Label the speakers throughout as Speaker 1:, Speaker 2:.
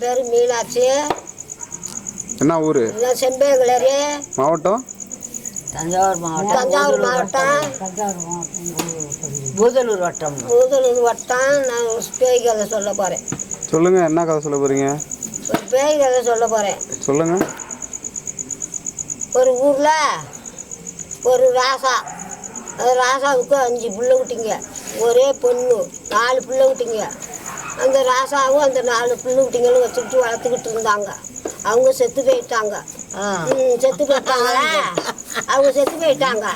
Speaker 1: பேர் மீனாட்சி.
Speaker 2: என்ன ஊர்?
Speaker 1: செம்பேங்கிளரி
Speaker 2: மாவட்டம்?
Speaker 3: தஞ்சாவூர் மாவட்டம்.
Speaker 1: தஞ்சாவூர் மாவட்டம்.
Speaker 3: பூதலூர் வட்டம்.
Speaker 1: பூதலூர் வட்டம். நான் பேய் கதை சொல்ல போகிறேன்
Speaker 2: சொல்லுங்கள் என்ன கதை சொல்ல போகிறீங்க
Speaker 1: ஒரு பேய் கதை சொல்ல போகிறேன்
Speaker 2: சொல்லுங்கள்
Speaker 1: ஒரு ஊரில் ஒரு ராசா. அந்த ராசாவுக்கு அஞ்சு பிள்ளை குட்டிங்க. ஒரே பொண்ணு நாலு பிள்ளை குட்டிங்க. அந்த ராசாவும் அந்த நாலு பிள்ளை குட்டிங்களும் வச்சுக்கிட்டு வளர்த்துக்கிட்டு இருந்தாங்க. அவங்க செத்து போயிட்டாங்க. செத்து போயிட்டாங்களா? அவங்க செத்து போயிட்டாங்க.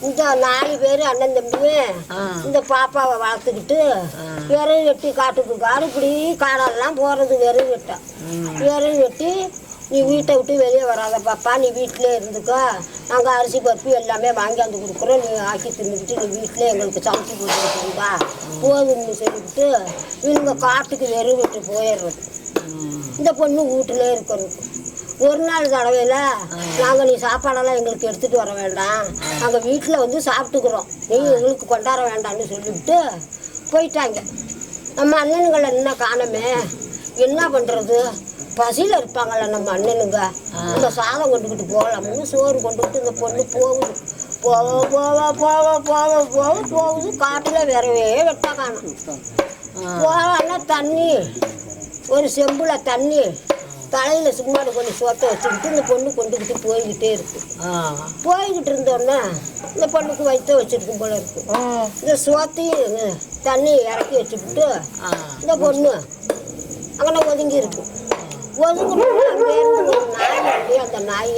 Speaker 1: இந்த நாலு பேர் அண்ணன் தம்பி
Speaker 3: ஆ.
Speaker 1: இந்த பாப்பாவை வளர்த்துக்கிட்டு விறகு வெட்டி காட்டுக்கு காடு இப்படி காடெல்லாம் போகிறது விறகு வெட்ட. விறகு வெட்டி நீ வீட்டை விட்டு வெளியே வராத பாப்பா நீ வீட்டிலே இருந்துக்கோ. நாங்கள் அரிசி பருப்பு எல்லாமே வாங்கியாந்து கொடுக்குறோம். நீ ஆக்கி தின்னுக்கிட்டு நீ வீட்டிலே எங்களுக்கு சமைச்சு கொடுத்துருக்கா போதும்னு சொல்லிவிட்டு இவங்க காட்டுக்கு வெறகு விட்டு போயிடுறது. இந்த பொண்ணு வீட்டிலே இருக்கிறது. ஒரு நாள் தடவையில் நாங்கள் நீ சாப்பாடெல்லாம் எங்களுக்கு எடுத்துகிட்டு வர வேண்டாம். நாங்கள் வீட்டில் வந்து சாப்பிட்டுக்கிறோம். நீ எங்களுக்கு கொண்டாட வேண்டாம்னு சொல்லிவிட்டு போயிட்டாங்க. நம்ம அண்ணனுங்களை என்ன காணமே. என்ன பண்ணுறது பசியில் இருப்பாங்கள்ல நம்ம அண்ணனுங்க. இந்த சாதம் கொண்டுக்கிட்டு போகலாம்னு சோறு கொண்டுக்கிட்டு இந்த பொண்ணு போகுது. போக போக போக போக போக போகுது. காட்டில் விரவே வெட்ட காணும். போகலான்னா தண்ணி ஒரு செம்புல தண்ணி தலையில் சும்மாடு கொஞ்சம் சோத்தை வச்சுக்கிட்டு இந்த பொண்ணு கொண்டுக்கிட்டு போய்கிட்டே இருக்கு. போய்கிட்டு இருந்தோன்னே இந்த பொண்ணுக்கு வயிற்று வச்சிருக்கும் போல இருக்கு. இந்த சோத்தையும் தண்ணி இறக்கி வச்சுக்கிட்டு இந்த பொண்ணு அங்கே ஒதுங்கி இருக்கு. ஒரு நாய் அந்த நாய்.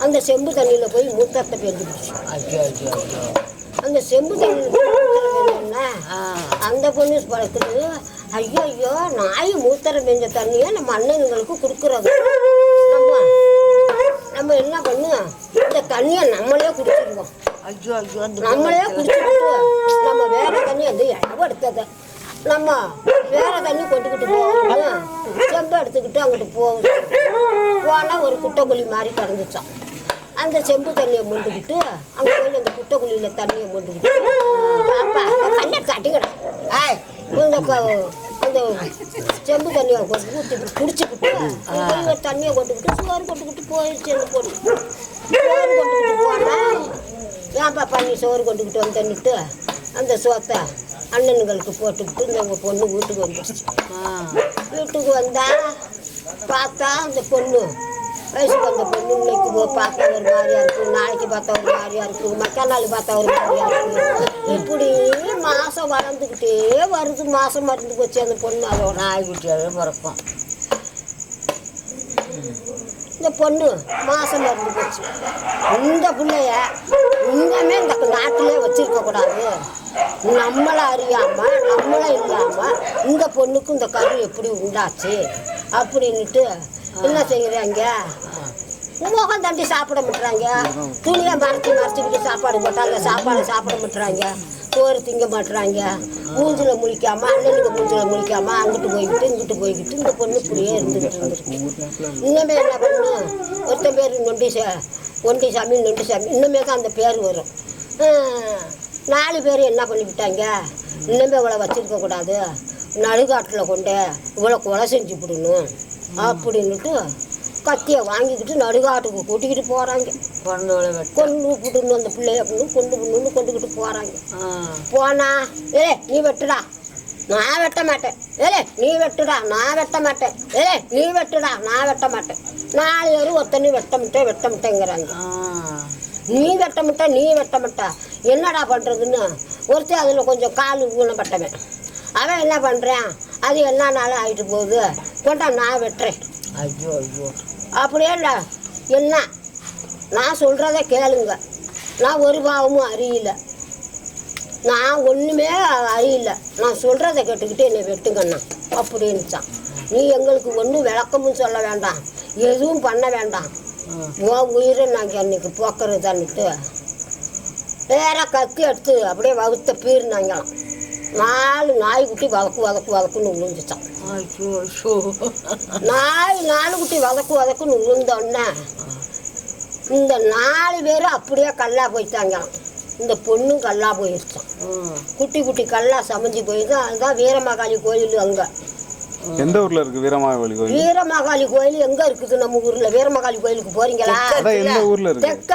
Speaker 1: அந்த செம்பு தண்ணியில் போய் மூத்தத்தை பெஞ்சிடுச்சு அந்த செம்பு தண்ணியில் அந்த பொண்ணு படுக்குது ஐயோ ஐயோ நாய் மூத்தரம் பெஞ்ச தண்ணியை நம்ம அண்ணனுங்களுக்கு கொடுக்குறது நம்ம நம்ம என்ன பண்ணுவோம்? இந்த தண்ணியை நம்மளே குடிச்சிருவோம்.
Speaker 3: ஐயோ ஐயோ
Speaker 1: நம்மளே குடிச்சுக்கிட்டு நம்ம வேற தண்ணி வந்து இடம் எடுத்தது நம்ம வேற தண்ணி கொண்டுக்கிட்டு போகணும் செம்பு எடுத்துக்கிட்டு அங்கிட்டு போகுது போனால் ஒரு குட்டைக்குழி மாதிரி கிடந்துச்சான் அந்த செம்பு தண்ணியை மொண்டுக்கிட்டு அங்கே போய் அந்த குட்டைக்குழியில் தண்ணியை மொண்டுக்கிட்டு. பாப்பா கண்ணை காட்டிக்கிடும் ஆய் இந்த அந்த செம்பு தண்ணியை கொண்டு ஊற்றி குடிச்சுக்கிட்டு தண்ணியை கொண்டுக்கிட்டு சோறு கொண்டுக்கிட்டு போயிடுச்சு அந்த பொண்ணு சோறு கொண்டுக்கிட்டு போனால் ஏன் பாப்பா நீ சோறு கொண்டுக்கிட்டு வந்தன்னுட்டு அந்த சோத்தை அண்ணனுங்களுக்கு போட்டுக்கிட்டு இந்த உங்கள் பொண்ணு வீட்டுக்கு வந்துடுச்சு வீட்டுக்கு வந்தா பார்த்தா அந்த பொண்ணு வயசுக்கு வந்த பொண்ணு இன்னைக்கு பார்த்தா ஒரு மாதிரியா இருக்கு நாளைக்கு பார்த்தா ஒரு மாதிரியா இருக்கு மக்கா நாள் பார்த்தா ஒரு மாதிரியா இருக்கு. இப்படி மாசம் வளர்ந்துக்கிட்டே வருது மாசம் மருந்து போச்சு அந்த பொண்ணு. அதோட
Speaker 3: நாய்க்குட்டியாவே பிறக்கும்.
Speaker 1: இந்த பொண்ணு மாசம் மருந்து போச்சு. இந்த பிள்ளைய இன்னமே இந்த நாட்டிலே வச்சிருக்க கூடாது நம்மளை அறியாம நம்மளை இல்லாம இந்த பொண்ணுக்கு இந்த கரு எப்படி உண்டாச்சு அப்படின்ட்டு என்ன செய்யறாங்க? முகம் தண்டி சாப்பிட மாட்டுறாங்க. துணியை மறைச்சி மறைச்சிக்கிட்டு சாப்பாடு போட்டால் அந்த சாப்பாடு சாப்பிட மாட்டுறாங்க. சோறு திங்க மாட்டுறாங்க. மூஞ்சில் முழிக்காம அண்ணனுக்கு மூஞ்சில் முழிக்காம அங்கிட்டு போய்கிட்டு இங்கிட்டு போய்கிட்டு இந்த பொண்ணு இப்படியே இருந்துகிட்டு இருந்துருக்கு. இன்னுமே என்ன பண்ணும் ஒருத்தன் பேர் நொண்டி சா ஒண்டி சாமி நொண்டி சாமி இன்னுமே தான் அந்த பேர் வரும். நாலு பேர் என்ன பண்ணிவிட்டாங்க? இன்னமே இவ்வளோ வச்சிருக்க கூடாது. நடுகாட்டில் கொண்டு இவ்வளோ கொலை செஞ்சு விடணும். அப்படின்னுட்டு கத்தியை வாங்கிக்கிட்டு நடுகாட்டுக்கு கூட்டிக்கிட்டு போகிறாங்க கொண்டு விட்டுணும் அந்த பிள்ளைய அப்படின்னு கொண்டு விடணும்னு கொண்டுக்கிட்டு போகிறாங்க போனா ஏலே நீ வெட்டுடா. நான் வெட்ட மாட்டேன். ஏலே நீ வெட்டுடா. நான் வெட்ட மாட்டேன். ஏலே நீ வெட்டுடா. நான் வெட்ட மாட்டேன். நாலு பேரும் ஒத்தனி வெட்ட மாட்டேன் வெட்ட மாட்டேங்கிறாங்க. நீ வெட்ட மாட்டா நீ வெட்ட மாட்டா. என்னடா பண்ணுறதுன்னு ஒருத்தர் அதில் கொஞ்சம் கால் ஊனப்பட்டவன் அவன் என்ன பண்ணுறான் அது என்ன நாளும் ஆகிட்டு போகுது. கொண்டா நான் வெட்டுறேன்.
Speaker 3: ஐயோ ஐயோ.
Speaker 1: அப்படியே இல்லை. என்ன? நான் சொல்கிறத கேளுங்க. நான் ஒரு பாவமும் அறியல. நான் ஒன்றுமே அறியல. நான் சொல்கிறத கேட்டுக்கிட்டு என்னை வெட்டுங்கண்ணா அப்படின்னுச்சான். நீ எங்களுக்கு ஒன்றும் விளக்கமும் சொல்ல வேண்டாம். எதுவும் பண்ண வேண்டாம். உன் உயிரை நாங்கள் அன்னைக்கு போக்குறதான்னுட்டு வேற கத்தி எடுத்து அப்படியே வகுத்த பீர்னாங்களாம் நாலு நாய்க்குட்டி வதக்கு வதக்கு வதக்குன்னு விழுந்துச்சான் நாய் நாலு குட்டி வதக்கு வதக்குன்னு விழுந்தோடனே இந்த நாலு பேரும் அப்படியே கல்லா போயிட்டாங்களாம் இந்த பொண்ணும் கல்லா போயிருச்சான் குட்டி குட்டி கல்லா சமைஞ்சு போயிடுது அதுதான் வீரமகாளி கோயில் அங்கே.
Speaker 2: எந்த ஊர்ல இருக்கு வீரமாவளி கோயில்?
Speaker 1: வீரமகாளி கோயில் எங்க இருக்குது நம்ம ஊர்ல? வீரமகாளி கோயிலுக்கு போறீங்களா?
Speaker 2: எந்த ஊர்ல இருக்கு?
Speaker 1: தெக்க.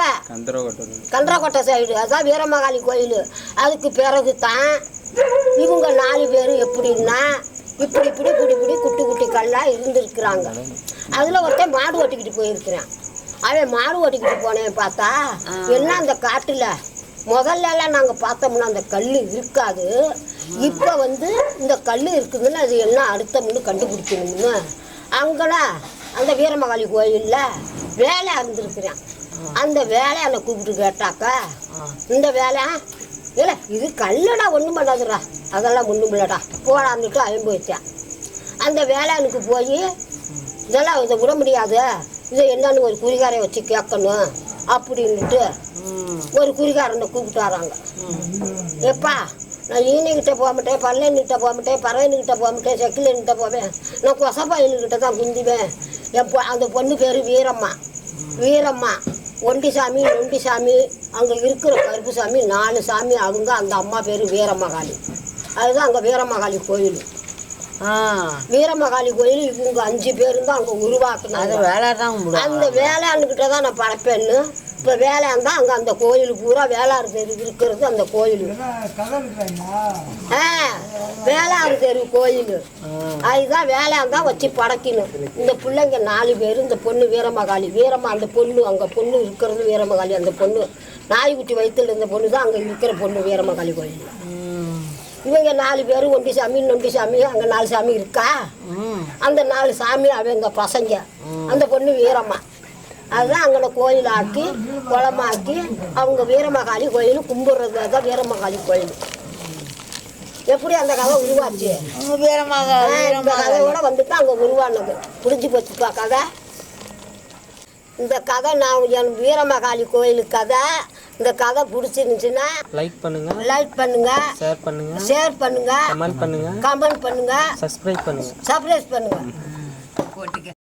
Speaker 1: கன்றக்கோட்டை சைடு அதான் வீரமகாளி கோயில். அதுக்கு பிறகு தான் இவங்க நாலு பேர் எப்படின்னா இப்படி இப்படி இப்படி இப்படி குட்டி குட்டி கல்லாக இருந்திருக்கிறாங்க. அதில் ஒருத்தன் மாடு ஓட்டிக்கிட்டு போயிருக்கிறான். அவன் மாடு ஓட்டிக்கிட்டு போனேன் பார்த்தா என்ன அந்த காட்டில். முதல்ல எல்லாம் நாங்கள் பார்த்தோம்னா அந்த கல் இருக்காது. இப்போ வந்து இந்த கல் இருக்குதுன்னு அது என்ன அர்த்தம்னு கண்டுபிடிக்கணும்னு? அங்கெல்லாம் அந்த வீரமகாளி கோயிலில் வேலை இருந்திருக்கிறேன் அந்த வேலையை கூப்பிட்டு கேட்டாக்கா இந்த வேலை இல்லை இது கல்லடா ஒன்றும் பண்ணாதுடா. அதெல்லாம் ஒன்றும் இல்லடா. போடான்னுட்டு அயம்பு வச்சேன் அந்த வேலைனுக்கு போய் இதெல்லாம் இதை விட முடியாது. இதை என்னன்னு ஒரு குறிகாரை வச்சு கேட்கணும் அப்படின்னுட்டு ஒரு குறிகாரனை கூப்பிட்டு வராங்க. எப்பா நான் ஈனிக்கிட்ட போக மாட்டேன் பல்லன்கிட்ட போக மாட்டேன் பறவைனுக்கிட்ட போக மாட்டேன் செக்கிலன்கிட்ட போவேன் நான் கொசப்பாயினுக்கிட்ட தான் குந்திவேன். என் பொ அந்த பொண்ணு பேர் வீரம்மா. வீரம்மா. ஒண்டிசாமி நொண்டிசாமி அங்கே இருக்கிற கருப்பு சாமி நாலு சாமி அவங்க அந்த அம்மா பேர் வீரமகாளி அதுதான் அங்கே வீரமகாளி கோயில். வீரமகாளி கோயில் இவங்க அஞ்சு பேரும் தான் அங்கே
Speaker 3: அது
Speaker 1: உருவாக்குனாங்க
Speaker 3: வேலை தான்
Speaker 1: அந்த வேளாண்கிட்ட தான் நான் படைப்பேன்னு. இப்போ வேலையான் தான் அங்கே அந்த கோயில் பூரா வேளாறு தெரு இருக்கிறது அந்த கோயில். ஆ வேளாறு தெரு கோயில். அதுதான் வேலையான் தான் வச்சு படைக்கணும். இந்த பிள்ளைங்க நாலு பேர் இந்த பொண்ணு வீரமகாளி வீரமா அந்த பொண்ணு அங்கே பொண்ணு இருக்கிறது வீரமகாளி அந்த பொண்ணு நாய்க்குட்டி வயிற்றுல இருந்த பொண்ணு தான் அங்கே இருக்கிற பொண்ணு வீரமகாளி கோயில். இவங்க நாலு பேர் ஒண்டி சாமி நொண்டி சாமி அங்கே நாலு சாமி இருக்கா? அந்த நாலு சாமி அவங்க பசங்க. அந்த பொண்ணு வீரம்மா. அதுதான் அங்கே கோயில் ஆக்கி குளமாக்கி அவங்க வீரமகாளி கோயில் கும்பிடுறது தான் வீரமகாளி கோயில். எப்படி அந்த கதை உருவாச்சு?
Speaker 3: வீரமாக
Speaker 1: கதையோட வந்துட்டு அங்கே உருவானது. புரிஞ்சு போச்சுப்பா கதை? இந்த கதை நான் என் வீரமகாளி கோயில் கதை. இந்த கதை பிடிச்சிருந்துச்சுன்னா
Speaker 4: லைக் பண்ணுங்க.
Speaker 1: லைக் பண்ணுங்க.
Speaker 4: ஷேர் பண்ணுங்க.
Speaker 1: ஷேர் பண்ணுங்க.
Speaker 4: கமெண்ட் பண்ணுங்க.
Speaker 1: கமெண்ட் பண்ணுங்க.
Speaker 4: சப்ஸ்கிரைப் பண்ணுங்க.
Speaker 1: சர்ப்ரைஸ் பண்ணுங்க.